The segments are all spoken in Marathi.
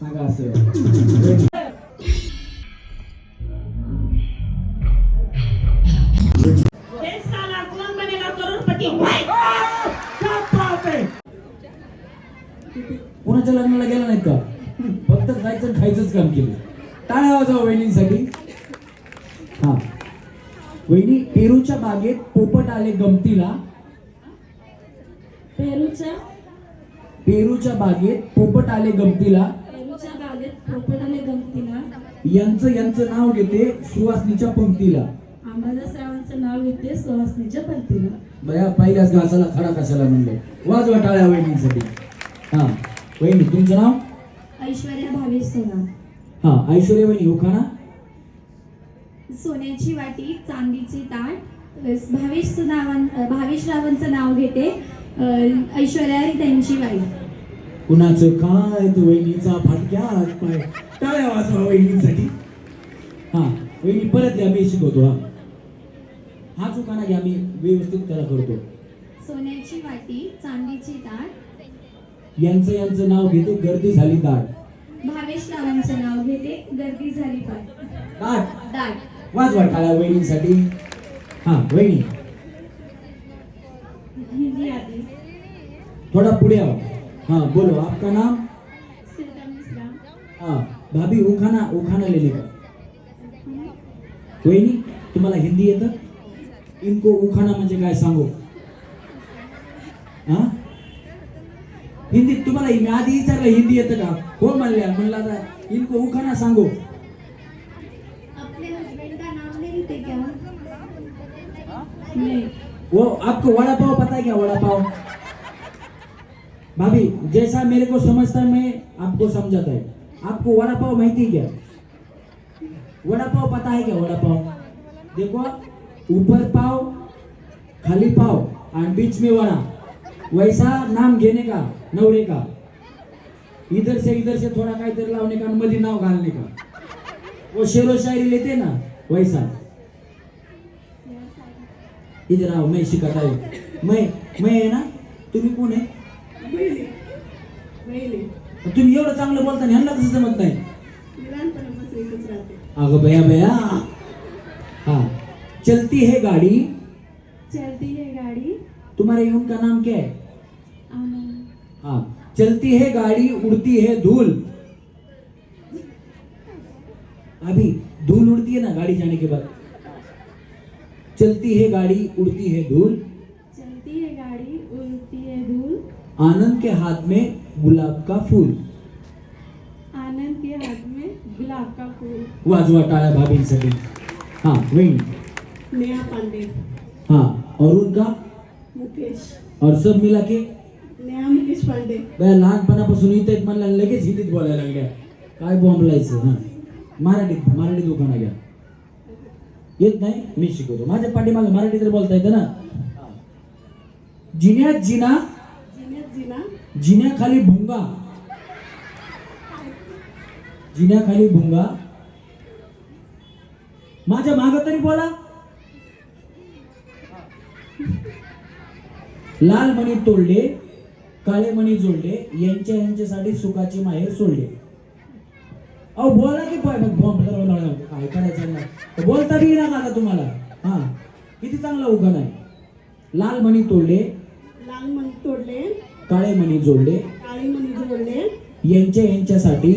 सांगा असं कोणाच्या लग्नाला गेला नाहीत का? फक्त जायचं खायचंच काम केलं. टाळ्या वाजवा वहिनींसाठी. हा. वहिनी पेरूच्या बागेत पोपट आले गमतीला. पेरूच्या? पेरूच्या बागेत पोपट आले गमतीला पेरूच्या बागेत पोपटाने गमतीला यांचं यांचं नाव घेते सुवासनीच्या पंक्तीला. आंबादास रावांचं नाव येते सुहासनीच्या पंक्तीला. बया पहिल्याच घासाला खडा कशाला म्हणले? वाजवा टाळ्या वहिनींसाठी. हा वहिनी तुमचं नाव? ऐश्वर्या भावेश सोना हा ऐश्वर्या वहिनी उखाणा सोन्याची वाटी चांदीची ताट भावेश नावां भावेश रावांचं नाव घेते. ऐश्वर्या ही त्यांची वाईफ कुणाचं काय तो वहिनीचा फाटक्यात पाय. टाळ्या वाजवा वहिनींसाठी. हा वहिनी परत घ्या मी शिकवतो हा. हा चुकाना घ्या मी व्यवस्थित त्याला करतो. सोन्याची वाटी चांदीची ताट यांचं यांचं नाव घेते गर्दी झाली दाट. भावेश रावांचं नाव घेते गर्दी झाली दाट. दाट. वाजवा टाळ्या वहिनींसाठी. हा वहिनी. थोड़ा पुढे आओ हाँ बोलो आपका नाम? हाँ भाभी उखाना उखाना लेने का वहिनी तुम्हाला हिंदी येतं इनको उखाना म्हणजे काय सांगू? हा? हिंदीत तुम्हाला मी आधी विचारलं हिंदी येतं का? हो म्हणल्या म्हणलं आता इनको उखाना सांगू। अपने हस्बैंड का नाम नहीं लेते क्या नहीं. वो आपको वड़ा पाव पता है क्या वड़ा पाव भाभी जैसा मेरे को समझता है मैं आपको समझाता है। आपको वड़ा पाव माहिती है क्या? वड़ा पाव पता है क्या वड़ा पाव देखो ऊपर पाव खाली पाव और बीच में वड़ा। वैसा नाम घेने का नवरे का। इधर से इधर से थोड़ा का इधर लावने का मधी नाव घालने का। वो शेरो शायरी लेते ना वैसा। इधर आओ मैं शिकत हूँ मैं मैं है ना? तुम्ही कोण आहे? तुम्ही एवढं चांगलं बोलता ह्यांना कसं जमत नाही? अगं बया बया. हाँ. चलती है गाड़ी. चलती है गाड़ी. तुम्हारे उनका नाम क्या है? हाँ. चलती है गाड़ी उड़ती है धूल. अभी धूल उड़ती है ना गाड़ी जाने के बाद? चलती है गाड़ी उड़ती है धूल चलती है गाड़ी उड़ती है धूल आनंद के हाथ में गुलाब का फूल। आनंद के हाथ में गुलाब का फूल। वाजवा टाळ्या भाभींसाठी हाँ वही। नेहा पांडे। हाँ और उनका? मुकेश। और सब मिला के? नेहा मुकेश पांडे। बया लहानपणापासून इथं एक म्हणला लगेच हिंदीत बोलायला लागल्या काय बोंबलायचं हा मराठीत मराठीत दुकाना घ्या येत नाही मी शिकवतो। माझ्या पाठीमागे मराठी तर बोलता येतं ना। जिन्यात जिना जिन्यात जिना जिन्याखाली भुंगा. जिन्याखाली भुंगा. माझ्या माग तरी बोला. लाल मणी तोडले काळे मणी जोडले यांच्या यांच्यासाठी सुखाचे माहेर सोडले. अहो बोला की पाय मग काय करायचं नाही बोलता बी ना का तुम्हाला? हा. किती चांगला उघड आहे. लाल मणी तोडले. लाल मणी तोडले. काळे मणी जोडले काळी मणी जोडले यांच्या यांच्यासाठी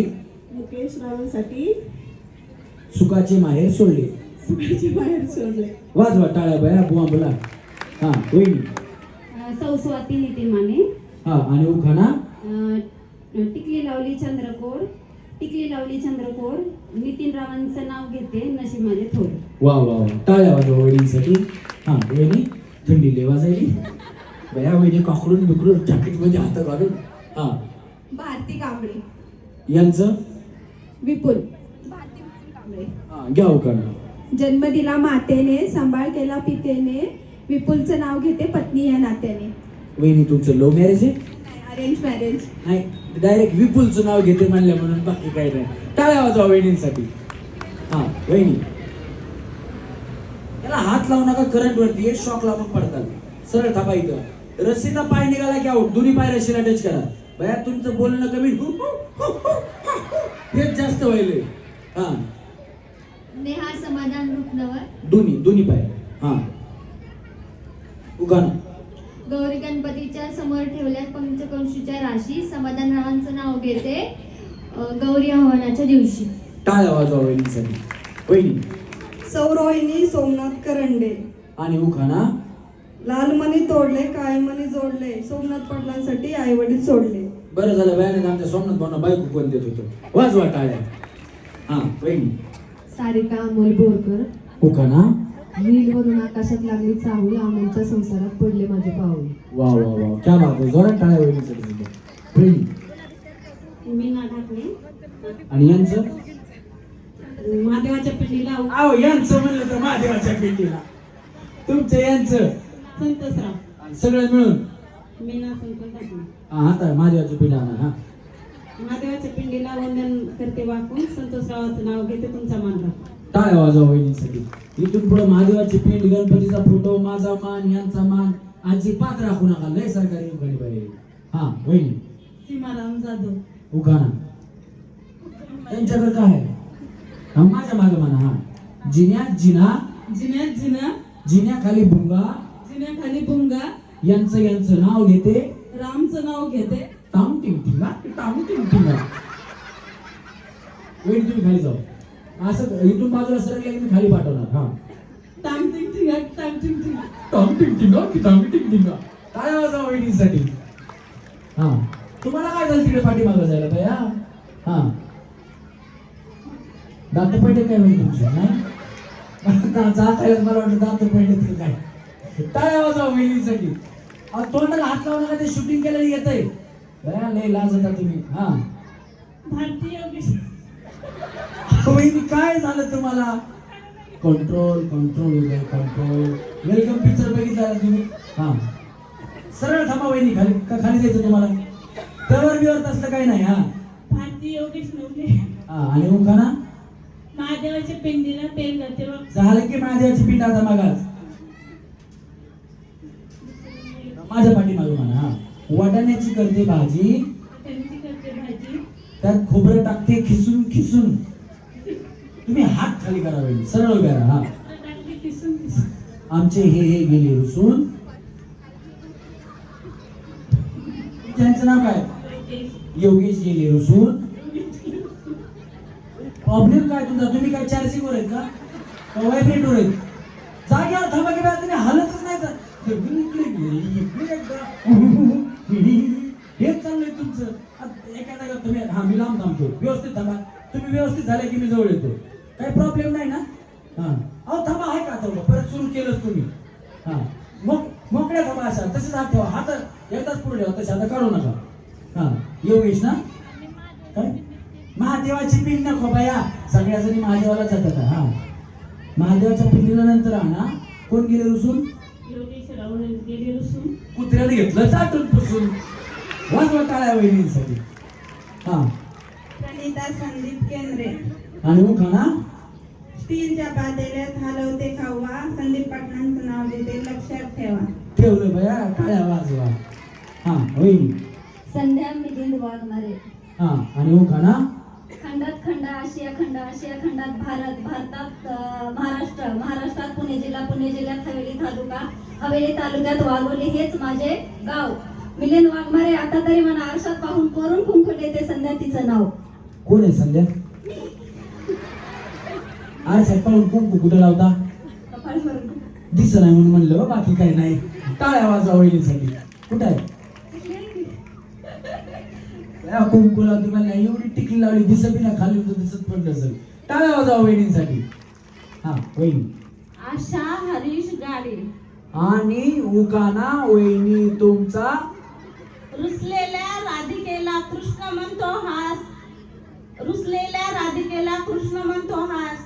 मुकेश रावांसाठी सुखाचे माहेर सोडले. सुखाचे बाहेर सोडले. वाजवा टाळ्या बया बुवा बोला. हा होईल सौ स्वाती नितीन माने. हा आणि उखाणा? अं, टिकली लावली चंद्रकोर. टिकली लावली चंद्रकोर. नितीन रावांचं नाव घेते नशीब माझे थोर. वा वा वा. टाळ्या वाजवा वहिनीसाठी. हा वहिनी थंडी लय वाजायली. बया वहिनी काकडून बिकडून जॅकेटमध्ये हात घालून हा. भारती कांबळे. यांचं? विपुल. भारती विपुल कांबळे. हा घ्या उखाणा जन्म दिला मातेने सांभाळ केला पितेने. विपुलचं नाव घेते पत्नी या नात्याने. वहिनी तुमचं लव्ह मॅरेज आहे? अरेंज मॅरेज नाही डायरेक्ट विपुलचं नाव घेते म्हणल्या म्हणून बाकी काही नाही. टाळ्या वाजवा वहिनींसाठी. हा वहिनी. त्याला हात लावू नका करंट वरती शॉक लागून पडतात. सरळ थापा इथं. रस्सीचा पाय निघाला की आऊट दोन्ही पाय रस्सीला टच करा. बया तुमचं बोलणं कमी. व्हायले हा नेहा समाधान रूपनवर दोन्ही दोन्ही पाय. हा. उगाना. गौरी गणपतीच्या समोर ठेवल्या पंचकंशीच्या राशी. समाधान रावांचं नाव घेते गौरी आव्हानाच्या दिवशी. टाळ्या वाजवा वहिनीसाठी. वहिनी. सौरोहिणी सोमनाथ करंडे. आणि उखाना. लाल मणी तोडले काळे मणी जोडले सोमनाथ पाटलांसाठी आई वडील सोडले. बरं झालं वयाने आमच्या सोमनाथ भावना बायको कोण देत होतो? वाजवा टाळ्या हा वहिनी. सारिका अमोल बोरकर. उखाना रीलवरून आकाशात लागली चाहूल अमोलच्या संसारात पडले माझे पाऊल. वा वा वा. क्या बात आहे. जोरात टाळ्या वहिनीसाठी सुद्धा वहिनी मीना ढाकणे आणि यांचं? महादेवाच्या पिंडीला अहो यांचं म्हणलं तर महादेवाच्या पिंडीला. तुमचं यांचं? सगळं मिळून? मीना संत ढाकणे हा आता आणा हा. महादेवाच्या पिंडीला वंदन करते वाकून. संतोषरावाचं नाव घेते तुमचा मान राखतो टाळ्या वाजवा वहिनीसाठी. इथून पुढे महादेवाची पिंड गणपतीचा फोटो माझा मान यांचा मान. अजिबात राखू नका लय सरकारी उघडी बाई. हा वहिनी. सीमाराम जाधव. उखाणा त्यांच्याकडे काय आहे? हा, माझ्या मागे म्हणा हा. जिन्यात जिना जिन्यात जिना. जिन्याखाली भुंगा जिन्याखाली भुंगा. यांचं यांचं नाव घेते. रामचं नाव घेते. टाम टिंग टिंगा टाम टिंग टिंगा वहिनी तुम्ही खाली जाऊ. असं इथून बाजूला सरकल्या की मी खाली पाठवणार हा. टांग टिंग टिंगा टांग टिंग टिंगा टाम. टिंग टिंगा की टाम टिंग टिंगा काय आवाज वहिनीसाठी? हा. तुम्हाला काय झालं तिकडे पाठीमागं जायला पाहिजे हा? हा. दात पडले काय होईल तुमचे नाही? दा- जात आहे मला वाटलं दात पडले तर काय? आवाज आहे वहिनीसाठी अहो, तोंडाला हात लावून नका ते शूटिंग केलेलं येत आहे लय लाज होता तुम्ही. हा. भारतीय वहिनी काय झालं तुम्हाला? Control control control Welcome picture बघितला ना तुम्ही? हा. सरळ थांबा वहिनी खाली का खाली जायचं तुम्हाला? तवर बिवर तसलं काही नाही हा. भारतीय योगेश नवले. हा आणि उखाना महादेवाच्या पिंडीला तेल जाते झालं की महादेवाची पिंड आता मागास. माझ्या पाठीमागे म्हणा हा. वाटाण्याची करते भाजी. त्यात खोबरं टाकते खिसून खिसून. तुम्ही हात खाली करा वहिनी सरळ उभ्या राहा आमचे हे हे गेले रुसून. त्यांचं नाव काय? योगेश. गेले रुसून. प्रॉब्लेम काय तुमचा? तुम्ही काय चार्जिंग वर आहेत का? वायब्रेट वर आहेत? जागेवर थांबा की तुम्ही हलतच नाही तर ते इकडे इकडे एकदा. हेच चाललंय तुमचं. आता एका जागेवर तुम्ही हा मी लांब थांबतो. व्यवस्थित थांबा. तुम्ही व्यवस्थित झाले की मी जवळ येतो. काही प्रॉब्लेम नाही ना? हा. अहो थांबा आहे का थांबा परत सुरू केलंच तुम्ही. हा. मग मोकड्या थांबा अशा तसेच हात ठेवा. हात एकदाच पुढे ठेवा. तसे आता काढू नका. हा. योगेश ना? काय? महादेवाची पिंड नको बाया. सगळ्या जणी महादेवाला जातात. हा. महादेवाच्या पिंडीला नंतर आणा. कोण गेले रुसून योगेश रावळ गेले रुसून कुत्र्याने घेतलं चाटून पुसून. वाजवा टाळ्या वहिनीसाठी. हा. प्रणिता संदीप केंद्रे. आणि मग खाना स्टीलच्या पातेल्यात हलवते खावा संदीप पाटलांचं नाव देते लक्षात ठेवा. ठेवलं बाया टाळ्या वाजवा. हा वहिनी. संध्या मिलिंद वाघमारे. हा आणि खाना खंडात खंड आशिया खंड आशिया खंडात भारत भारतात अं, महाराष्ट्र जिल्हा पुणे जिल्ह्यात हवेली तालुका. हवेली तालुक्यात वाघोली हेच माझे गाव. मिलिंद वाघमारे आता तरी मला आरशात पाहून करून कुंकू देते संध्या तिचं नाव. कोण आहे संध्या? साहेब पाहून कुंकू कुठे लावता? दिसत नाही म्हणून म्हणलं बाकी काही नाही. टाळ्या वाजवा वहिनीसाठी. कुठं आहे? कुंकुला तुम्हाला एवढी टिकली लावली दिसत बी ना खाली दिसत पण नसेल. टाळ्या वाजवा वहिनीसाठी. हा वहिनी. आशा हरीश गाडे. आणि उगाना वहिनी तुमचा? रुसलेल्या राधिकेला कृष्ण म्हणतो हास. रुसलेल्या राधिकेला कृष्ण म्हणतो हास.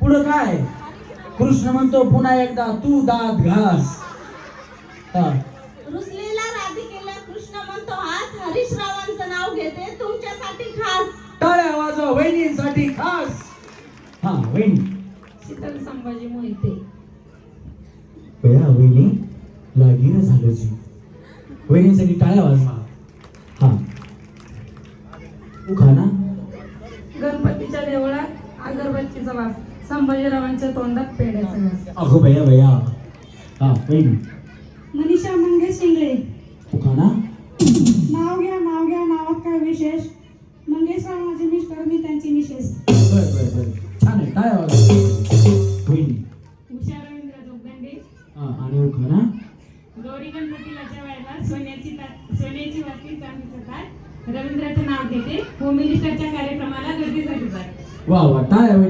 पुढं काय? कृष्ण म्हणतो पुन्हा एकदा तू दात घास. हा. रुसलेल्या राधिकेला कृष्ण म्हणतो हास. हरीश रावांचं नाव घेते तुमच्यासाठी खास. टाळ्या वाजवा वहिनीसाठी खास. हा वहिनी. शीतल संभाजी मोहिते. बया वहिनी लागीन झालं जी वहिनीसाठी टाळ्या वाजवा. हा. उखाना गणपतीच्या देवळात अगरबत्तीचा वास संभाजीरावांच्या तोंडात पेढ्याचा वास अहो भैया भैया. हा वहिनी मनीषा मंगेश शिंगळे. उखाणा नाव घ्या नाव घ्या नावात काय विशेष? मंगेशराव माझे मिस्टर मी त्यांची मिसेस. बर बर बर. छान आहे. काय आवाज वहिनी उषा रवींद्र जोगदंडे. हा आणि उखाणा गौरी गणपतीला जेवायला सोन्याची सोन्याची वाटी चांदीचं ताट. रवींद्राचं नाव घेते. होम मिनिस्टरच्या कार्यक्रमाला गर्दीसाठी जाते वा वा टाळ्या हा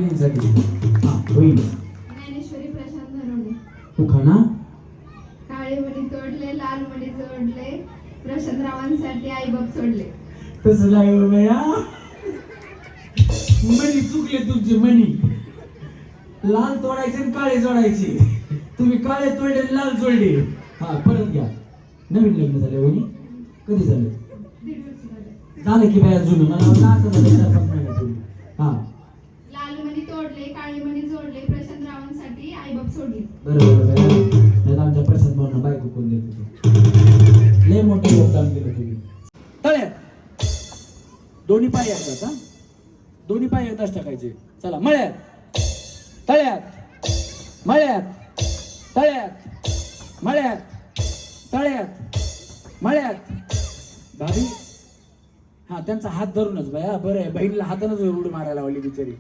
वहिनी ज्ञानेश्वरी प्रशांत धनवणे उखाणा काळे मणी तोडले लाल मणी जोडले. प्रशांतरावांसाठी आईबाप सोडले. तसं मणी चुकले तुमचे मणी. लाल तोडायचे आणि काळे जोडायचे. तुम्ही काळे तोडले लाल जोडले. हा परत घ्या. नवीन लग्न झाले वहिनी. कधी झालं झालं की बाया जुनं. मला आता झालं. चार पाच महिन्यापूर्वी हा. लाल मणी तोडले काळे मणी जोडले प्रशांतरावांसाठी आईबाप सोडले. बरोबर आमच्या भावना बायको कोण देत लय मोठं योगदान केलं तुम्ही. तळ्यात. दोन्ही पाय एकदाच हा दोन्ही पाय एकदाच टाकायचे. चला मळ्यात. तळ्यात. मळ्यात. तळ्यात. मळ्यात. तळ्यात. मळ्यात. भाभी. हाँ त्यांचा हात धरूनच भैया बरं आहे. बहिणीला हातानच उडी मारायला लावली बिचारी.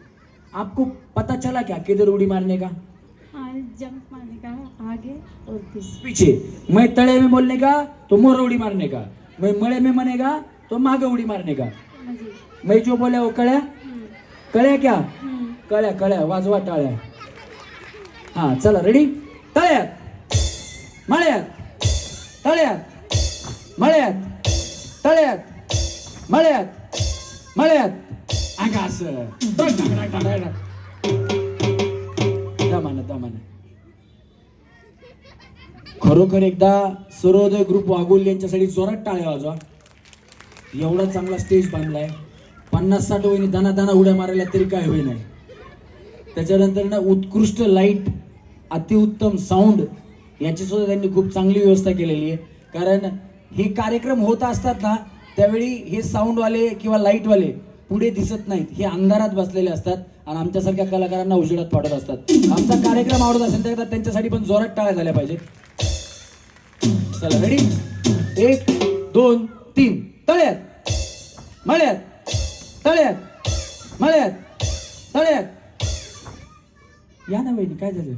आपको पता चला क्या किधर उडी मारने का? जंप मारने का आगे और पीछे. मैं तळे में बोलने का तो मोर उडी मारने का. मैं मळे में मनेगा तो मागे उडी मारने का. मैं जो बोले वो कळ्या? कळ्या क्या? कळ्या कळ्या. वाजवा टाळ्या. हा चला रेडी तळ्यात मळ्यात तळ्यात मळ्यात तळ्यात मळ्यात मळ्यात असं. दमानं दमानं. खरोखर एकदा सर्वोदय ग्रुप वाघोल यांच्यासाठी जोरात टाळ्या वाजवा. एवढा चांगला स्टेज बांधलाय. पन्नास साठ वहिनी दाना दाना उड्या मारायला तरी काय होई नाही. त्याच्यानंतर ना उत्कृष्ट लाइट अतिउत्तम साऊंड याची सुद्धा त्यांनी खूप चांगली व्यवस्था केलेली आहे. कारण हे कार्यक्रम होत असतात ना त्यावेळी हे साऊंडवाले किंवा लाईटवाले पुढे दिसत नाहीत. हे अंधारात बसलेले असतात आणि आमच्यासारख्या कलाकारांना उजेडात पाडत असतात. आमचा कार्यक्रम आवडत असेल तर त्यांच्यासाठी पण जोरात टाळ्या झाल्या पाहिजेत. चला रेडी एक दोन तीन. तळ्यात. मळ्यात. तळ्यात मळ्यात तळ्यात या ना वहिनी काय झालं?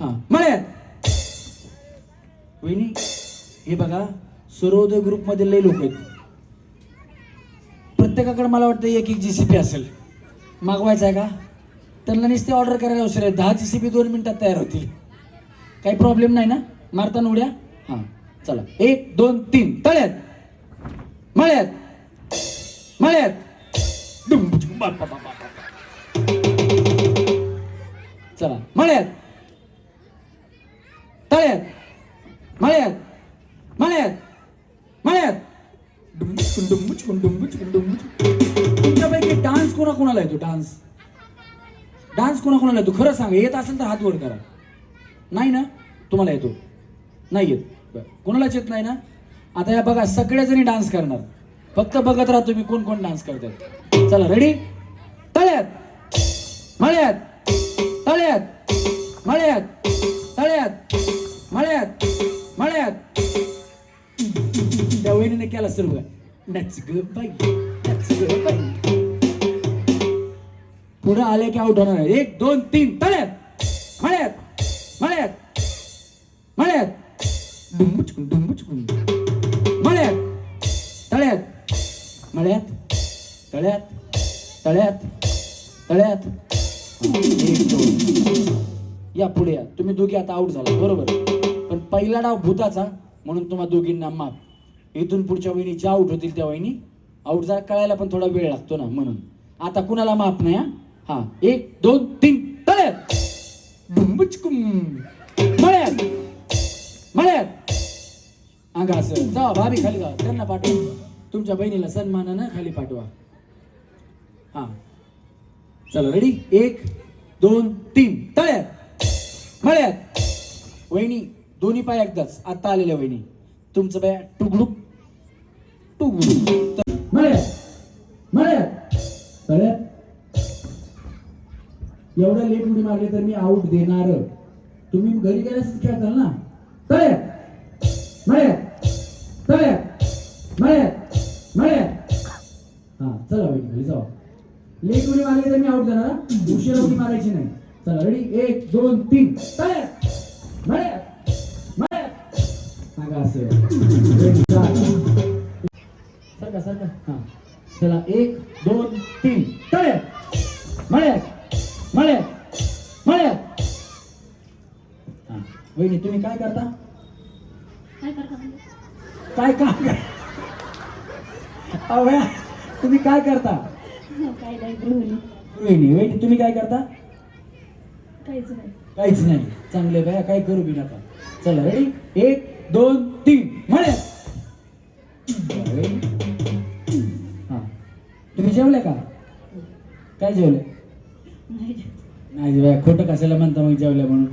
हा मळ्यात वहिनी हे बघा सर्वोदय ग्रुपमध्ये लय लोक आहेत. प्रत्येकाकडे मला वाटतं एक एक जी सी पी असेल. मागवायचं आहे का? त्यांना नुसते ऑर्डर करायला उशीर आहे. दहा जी सी पी दोन मिनिटात तयार होतील. काही प्रॉब्लेम नाही ना? मारताना उड्या? हां चला. एक दोन तीन. तळ्यात मळ्यात मळ्यात चला मळ्यात तळ्यात मळ्यात मळ्यात मळ्यात तुमच्यापैकी डान्स कोणा कोणाला येतो डान्स डान्स कोणा कोणाला येतो खरं सांगा येत असेल तर हात वर करा. नाही ना? तुम्हाला येतो. नाही येत. कोणालाच येत नाही ना? आता या बघा सगळेजणी डान्स करणार. फक्त बघत राहा तुम्ही कोण कोण डान्स करतात चला रेडी तळ्यात. मळ्यात. तळ्यात. मळ्यात. तळ्यात. मळ्यात. मळ्यात. त्या वहिनीने केला सुरू नच ग बाई नच ग बाई. पुढे आले की आउट होणार एक दोन तीन तळ्यात. मळ्यात. मळ्यात. मळ्यात. डुंबुचकुन डुंबुचकुन. मळ्यात. तळ्यात. मळ्यात. तळ्यात. तळ्यात तळ्यात. एक दोन. या पुढे या. तुम्ही दोघी आता आऊट झाला बरोबर. पण पहिला डाव भूताचा म्हणून तुम्हा दोघींना माप इथून पुढच्या वहिनी ज्या आउट होतील त्या वहिनी आऊट जरा कळायला पण थोडा वेळ लागतो ना म्हणून. आता कुणाला माप नाही हा? हा. एक दोन तीन. तळ्यात. डुंबुचकुम मळ्यात. मळ्यात. अंगा असं जा भाभी खाली जा. त्यांना पाठवा. तुमच्या बहिणीला सन्मानानं खाली पाठवा. हा. चला रेडी एक दोन तीन. तळ्यात. मळ्यात. वहिनी दोन्ही पाय एकदाच. आता आलेल्या वहिनी. तुमचं पाय टुगडुक टुगडुक मळ्यात. मळ्यात. एवढा लेट उडी मारली तर मी आऊट देणार. तुम्ही घरी गेल्यास खेळताल ना? तळे मळे तळे मळे मळे हा चला वहिनी घरी जाऊ. लेट उडी मारली तर मी आऊट देणार हा. उशिरा उडी मारायची नाही. चला रेडी एक दोन तीन. चार. सरका सरका हा. चला एक दोन तीन. तळे मळे मळे मळे हा. वहिनी तुम्ही काय करता? काय करता म्हणजे? काय काम कर तुम्ही काय करता? काय नाही गृहिणी. वहिनी तुम्ही काय करता? काहीच नाही. काहीच नाही. चांगले भया काय करू बी नका चला रेडी एक दोन तीन. म्हणे! हा. तुम्ही जेवले का? काय जेवले? नाही भया खोटं कशाला म्हणता मग जेवले म्हणून?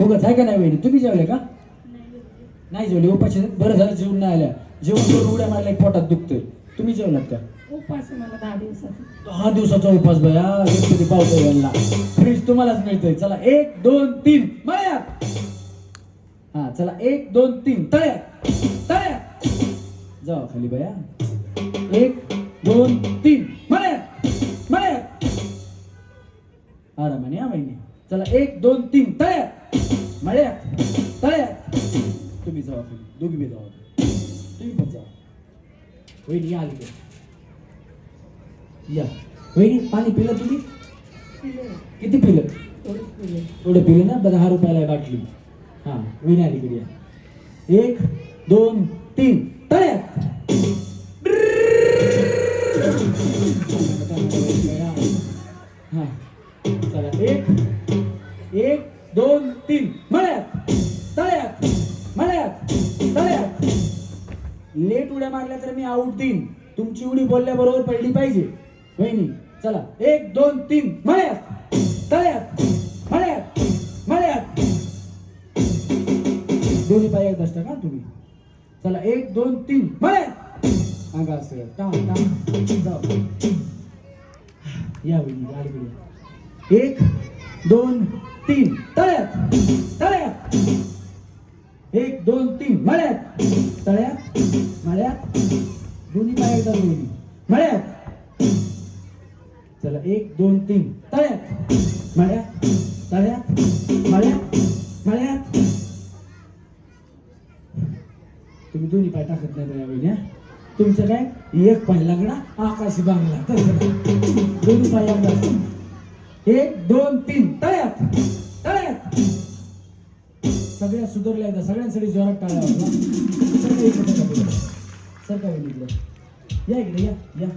उगाच आहे का नाही वहिनी? तुम्ही जेवले का? नाही जेवले. उपाशी? बरं झालं जेवण नाही आल्या. जेवण करून उड्या मारल्या पोटात दुखतंय. तुम्ही जेवलात का? उपास आहे मला दहा दिवसाचा. दहा दिवसाचा उपास भया गणपती पावसा यायला फ्रीज तुम्हालाच मिळतोय. चला एक दोन तीन. मळ्यात. हा चला एक दोन तीन. तळ्यात. तळ्यात. जाऊ खाली बया एक दोन तीन. मळ्यात. मळ्यात. आरामाने या महिने चला एक दोन तीन. तळ्यात. मळ्यात. तळ्यात. तुम्ही जावा खाली. दोघी बी जावा तुम्ही पण जावा वहिनी या आली या. वहिनी पाणी पिलं तुम्ही? किती पिलं? थोडं पिलं ना? दहा रुपयाला बाटली. हां वहिनी अलीकडे या. एक दोन तीन. तळ्यात. हां. चला एक एक दोन तीन. मळ्यात. तळ्यात. मळ्यात. तळ्यात. लेट उड्या मारल्या तर मी आऊट देईन. तुमची उडी बोलल्याबरोबर पडली पाहिजे. वहिनी चला. एक दोन तीन. मळ्यात. तळ्यात. मळ्यात. मळ्यात. दोन्ही पाय एकदा असता का तुम्ही. चला. एक दोन तीन. मळ्यात. अंगा असं. टाम टाम जाऊ. या वहिनी गाडीकडे एक दोन तीन. तळ्यात. तळ्यात. एक दोन तीन. मळ्यात. तळ्यात. मळ्यात. दोन्ही पाय एकदा दोन्ही मळ्यात. दोन तीन. तळ्यात. मळ्या तळ्यात. मळ्यात. मळ्यात. तुम्ही दोन्ही पाय टाकत नाही त्या वहिनी, तुमचं काय? एक पाय लागला आकाशी बांगला तसं दोन्ही पाय लागणार एक दोन तीन. तळ्यात. तळ्यात. सगळ्या सुधारल्या एकदा. सगळ्यांसाठी जोरात टाळ्या वाजवा. सरका सरका या इकडे या या.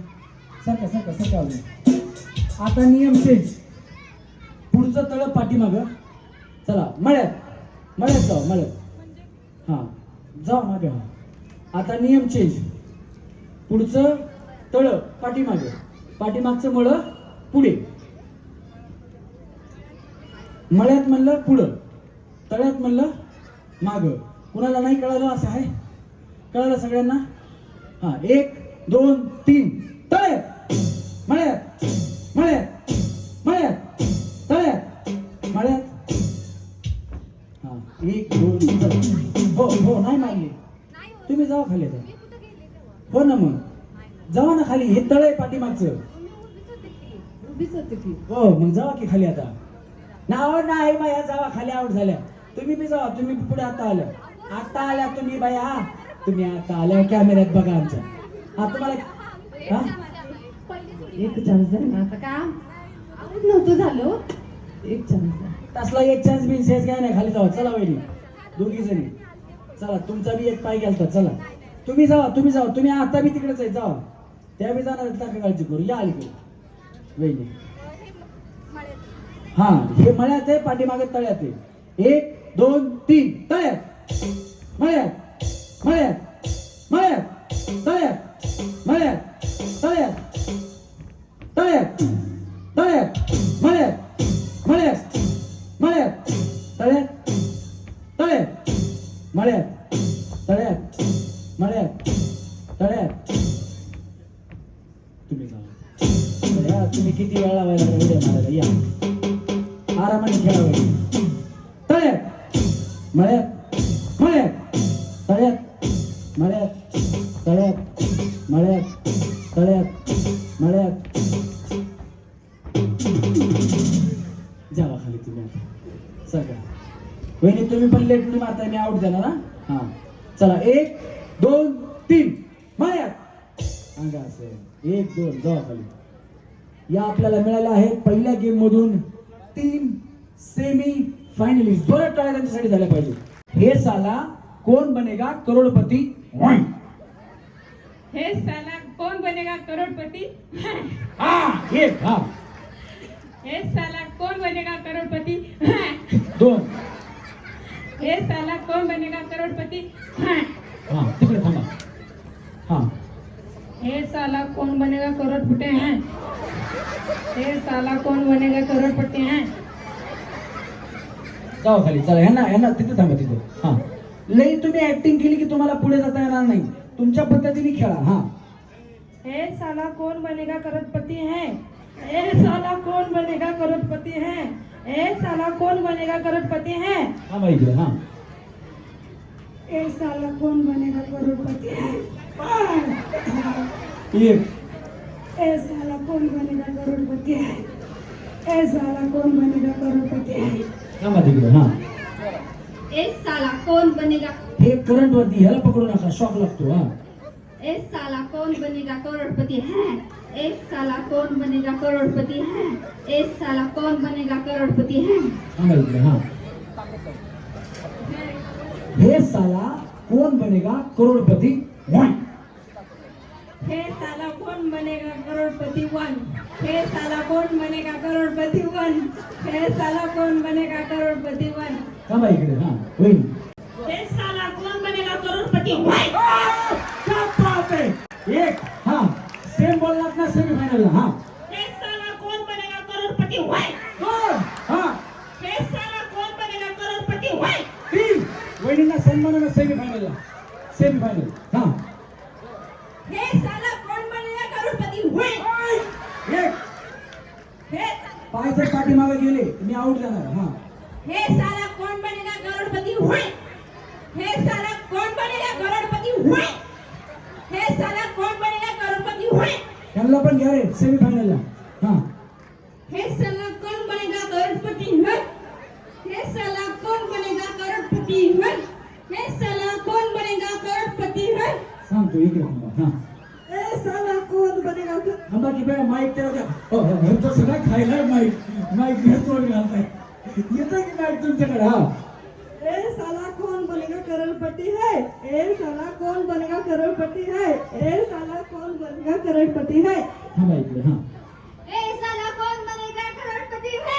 सरका सरका सरका आता नियम चेंज पुढचं तळ पाठीमाग. चला मळ्यात. मळ्यात जाऊ मळ्यात. हां जाऊ मागे हा. आता नियम चेंज पुढचं तळ पाठीमाग. पाठीमागचं मळ पुढे. मळ्यात म्हणलं पुढं. तळ्यात म्हणलं माग. कुणाला नाही कळालं असं आहे? कळालं सगळ्यांना? हा एक दोन तीन. जावा खाली आता हो ना मग. जावा ना खाली हे तळ आहे पाठीमागचं. हो मग जावा की खाली आता. नाव नाही बाया जावा खाली आउट झाल्या. तुम्ही बी जावा तुम्ही पुढे आता आल्या. आता आल्या तुम्ही बाया. तुम्ही आता आल्या कॅमेऱ्यात बघा आमच्या. हा तुम्हाला हा? एक चान्स द्या ना. आता का? आवडत नव्हतं झालं. एक चान्स द्या. तसला एक चान्स बिन सेन्स काय नाही खाली जावा. चला वहिनी. दोघी जणी चला तुमचा बी एक पाय गेलता. चला. तुम्ही जावा तुम्ही जावा. तुम्ही आता बी तिकडेच आहे जावा. त्या बी जाणार नका काळजी करू. या अलीकडे. वहिनी. हा हे मळ्यात आहे पाठीमागे तळ्यात आहे. एक दोन तीन. तळ्यात. मळ्यात. मळ्यात. मळ्यात. तळ्यात. मळ्यात. तळ्यात. तळ्यात. तळ्यात. मळ्यात. मळ्यात. मळ्यात. तळ्यात. तळ्यात. मळ्यात. तळ्यात. मळ्यात तळ्यात तुम्ही जावा. या तुम्ही किती वेळा लावायला उद्या मारायला? या. आरामाने खेळावं तळ्यात मळ्यात मळ्यात तळ्यात मळ्यात तळ्यात मळ्यात तळ्यात मळ्यात जावा खाली तुम्ही आता. सगळं वहिनी तुम्ही पण लेट उडी मारताय मी आउट देणार ना हां. चला एक एक दोन जावा खाली. या आपल्याला मिळाल्या आहेत पहिल्या गेम मधून तीन सेमी फायनलिस्ट जोरात टाळ्या त्यांच्यासाठी झाल्या पाहिजे. हे साला कोण बनेगा करोडपती. हे साला कौन बनेगा करोड़पति? हा एक हा हे साला कौन बनेगा करोड़पति? दोन. हे साला कौन बनेगा करोड़पति? हा हा हे साला करोड़पति हैं। हे साला कौन बनेगा करोड़पति हैं? जाऊ खाली चला ह्यांना ह्यांना तिथे थांबा तिथे. हा. लई तुम्ही ऍक्टिंग केली की तुम्हाला पुढे जाता येणार नाही. तुमच्या पद्धतीने खेळा हा. हे साला कौन बनेगा करोड़पति हैं? हे साला कौन बनेगा करोड़पति हैं? हे साला कौन बनेगा करोड़पति हैं? थांबा इकडे हा. हे साला कौन बनेगा करोड़पति हैं? एक ए साला कौन बनेगा करोड़पति है ए साला कौन बनेगा करोड़पति है थांबा तिकडे हा ए साला कौन बनेगा हे करंट वरती ह्याला पकडू नका शॉक लागतो हा ए साला कौन बनेगा करोड़पति है ए साला कौन बनेगा करोड़पति है ए साला कौन बनेगा करोड़पति है थांबा हा हे साला कोण बनेगा करोडपती वन हे साला कौन बनेगा करोड़पति वन? हे साला कौन बनेगा करोड़पति वन? हे साला कौन बनेगा करोड़पति वन? थांबा इकडे हा होईल हे साला कौन बनेगा करोड़पति वन? क्या बात आहे एक हा सेम बोललात ना सेमी फायनल हा. हे साला कौन बनेगा करोड़पति वन? दोन हा. हे साला कौन बनेगा करोड़पति वन? तीन वहिनींना सन्मानानं सेमी फायनल सेमी फायनल हा हे साला कोण बनेगा करोडपती वन एक हे पाय जर पाठीमागे गेले मी आउट जाणार हा. हे साला कोण बनेगा करोडपती वन हे साला कोण बनेगा करोडपती वन हे साला कोण बनेगा करोडपती वन यांना पण घ्या रे सेमी फायनलला हा. हे साला कोण बनेगा करोडपती वन हे साला कोण बनेगा करोडपती वन हे साला कोण बनेगा करोडपती वन सांगतो इकडे हा. की बाय माईक त्याला द्या हो हो ह्यांचं सगळं खायला माईक माईक घेतो घालताय येतं की माईक तुमच्याकडे हा ए साला कौन बनेगा करोड़पति है? ए साला कौन बनेगा करोड़पति है? ए साला कौन बनेगा करोड़पति है? हाँ भाई हाँ। ए साला कौन बनेगा करोड़पति है?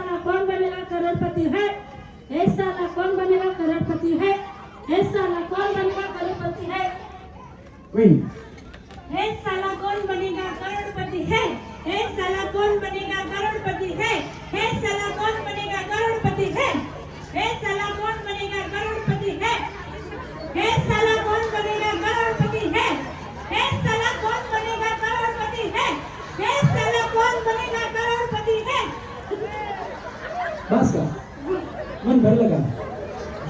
साला कौन बनेगा करोड़पति है? हे साला कौन बनेगा करोड़पति है? हे साला कौन बनेगा करोड़पति है? वहिनी हे साला कौन बनेगा करोड़पति है? हे साला कौन बनेगा करोड़पति है हे साला कौन बनेगा करोड़पति है हे साला कौन बनेगा करोड़पति है हे साला कौन बनेगा करोड़पति है हे साला कौन बनेगा करोड़पति है हे साला कौन बनेगा करोड़पति है बस का मन भरलं का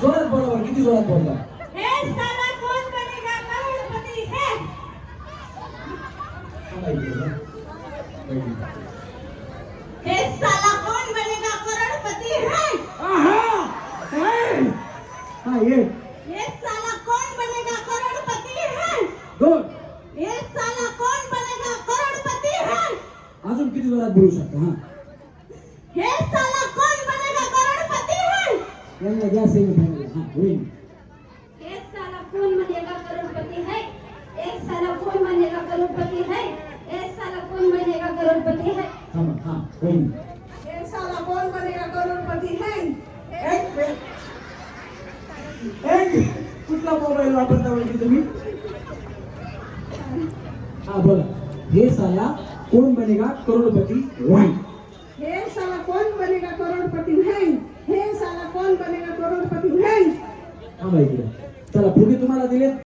जोरात बोला बरं, किती जोरात बोलला हे? साला कौन बनेगा? करोड़पति है। थांबा इकडे, हा. वहिनी. हे साला कौन बनेगा? करोड़पति है। आहा! काय? हा एक ये साला कौन बनेगा? करोड़पति है। दोन ये साला कौन बनेगा? करोड़पति है। अजून किती जोरात बोलू शकता हा हे? यांना घ्या सेमी फायनल हा होईल एक साला कौन बनेगा करोड़पति है? एक साला कौन बनेगा करोड़पति है? एक साला कौन बनेगा करोड़पति है? हा होईल हे साला कोण बनेगा करोडपती है? एक एक कुठला मोबाईल वापरता म्हणजे तुम्ही? हा बोला. हे साला कोण बनेगा करोडपती वन